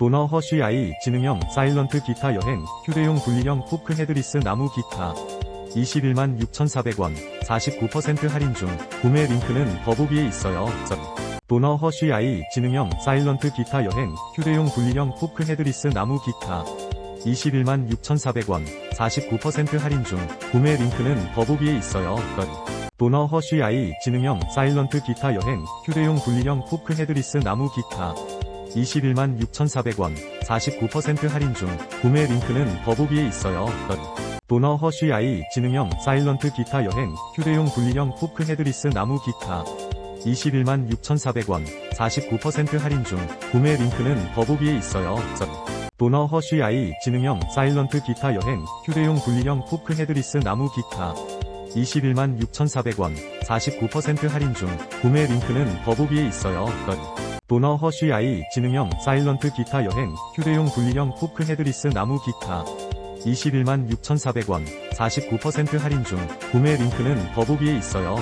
도너 허쉬 아이 지능형 사일런트 기타 여행 휴대용 분리형 포크 헤드리스 나무 기타. 21만 6,400원 49% 할인 중. 구매 링크는 더보기에 있어요. 도너 허쉬 아이 지능형 사일런트 기타 여행 휴대용 분리형 포크 헤드리스 나무 기타. 21만 6,400원 49% 할인 중. 구매 링크는 더보기에 있어요. 도너 허쉬 아이 지능형 사일런트 기타 여행 휴대용 분리형 포크 헤드리스 나무 기타 21만 6,400원 49% 할인 중 구매 링크는 더보기에 있어요. 도너 허쉬 아이 지능형 사일런트 기타 여행 휴대용 분리형 포크 헤드리스 나무 기타 21만 6,400원 49% 할인 중 구매 링크는 더보기에 있어요. 도너 허쉬 아이 지능형 사일런트 기타 여행 휴대용 분리형 포크 헤드리스 나무 기타 21만 6,400원 49% 할인 중 구매 링크는 더보기에 있어요. 도너 허쉬 아이 지능형 사일런트 기타 여행 휴대용 분리형 포크 헤드리스 나무 기타 21만 6,400원 49% 할인 중 구매 링크는 더보기에 있어요.